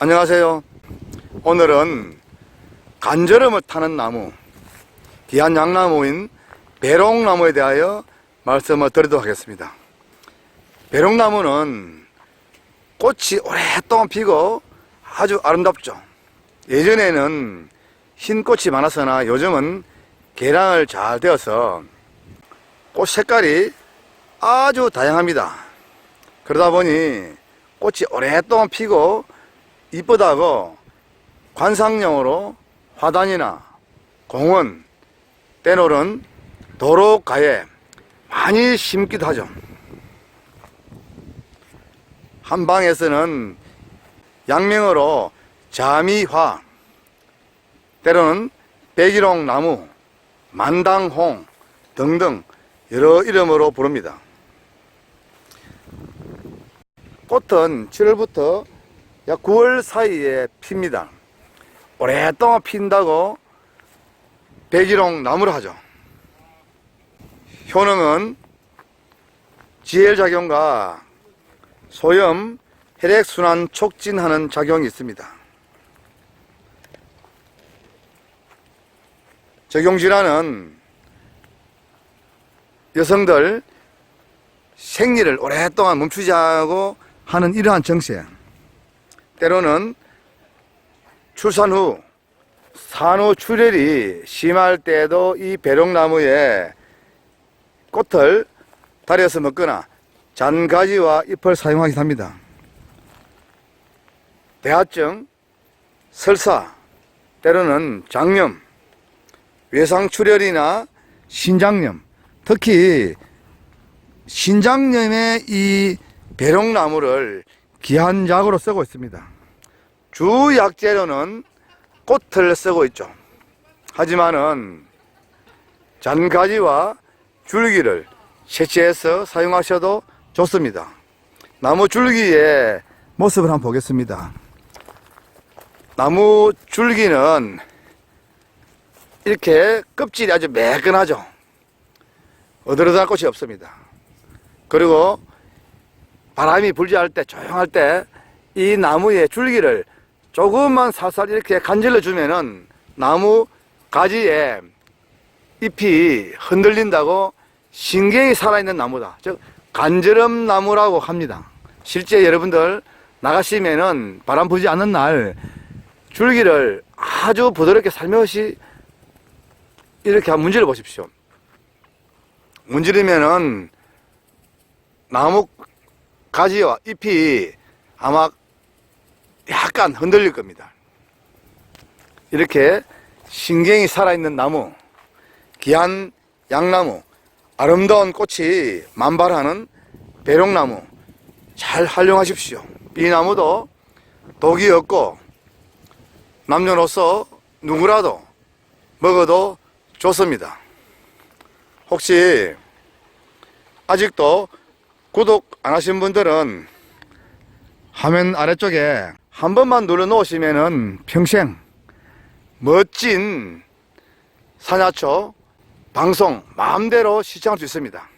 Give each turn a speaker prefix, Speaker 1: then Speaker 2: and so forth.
Speaker 1: 안녕하세요. 오늘은 간절음을 타는 나무, 귀한 양나무인 배롱나무에 대하여 말씀을 드리도록 하겠습니다. 배롱나무는 꽃이 오랫동안 피고 아주 아름답죠. 예전에는 흰 꽃이 많았으나 요즘은 개량을 잘 되어서 꽃 색깔이 아주 다양합니다. 그러다 보니 꽃이 오랫동안 피고 이쁘다고 관상용으로 화단이나 공원, 때로는 도로가에 많이 심기도 하죠. 한방에서는 양명으로 자미화, 때로는 백일홍 나무, 만당홍 등등 여러 이름으로 부릅니다. 꽃은 7월부터 약 9월 사이에 핍니다. 오랫동안 핀다고 백일홍 나무를 하죠. 효능은 지혈작용과 소염, 혈액순환 촉진하는 작용이 있습니다. 적용질환은 여성들 생리를 오랫동안 멈추지 않고 하는 이러한 정세. 때로는 출산 후 산후 출혈이 심할 때에도 이 배롱나무에 꽃을 달여서 먹거나 잔가지와 잎을 사용하기도 합니다. 대하증, 설사, 때로는 장염, 외상출혈이나 신장염, 특히 신장염에 이 배롱나무를 귀한 약으로 쓰고 있습니다. 주 약재로는 꽃을 쓰고 있죠. 하지만은 잔가지와 줄기를 채취해서 사용하셔도 좋습니다. 나무 줄기의 모습을 한번 보겠습니다. 나무 줄기는 이렇게 껍질이 아주 매끈하죠. 어드러들 곳이 없습니다. 그리고 바람이 불지 않을 때 조용할 때 이 나무의 줄기를 조금만 살살 이렇게 간질러 주면은 나무 가지에 잎이 흔들린다고 신경이 살아있는 나무다. 즉 간절음 나무라고 합니다. 실제 여러분들 나가시면은 바람 불지 않는 날 줄기를 아주 부드럽게 살며시 이렇게 한번 문질러 보십시오. 문지르면은 나무 가지와 잎이 아마 약간 흔들릴 겁니다. 이렇게 신경이 살아있는 나무, 귀한 양나무, 아름다운 꽃이 만발하는 배롱나무 잘 활용하십시오. 이 나무도 독이 없고 남녀노소 누구라도 먹어도 좋습니다. 혹시 아직도 구독 안 하신 분들은 화면 아래쪽에 한 번만 눌러 놓으시면은 평생 멋진 사냐초 방송 마음대로 시청할 수 있습니다.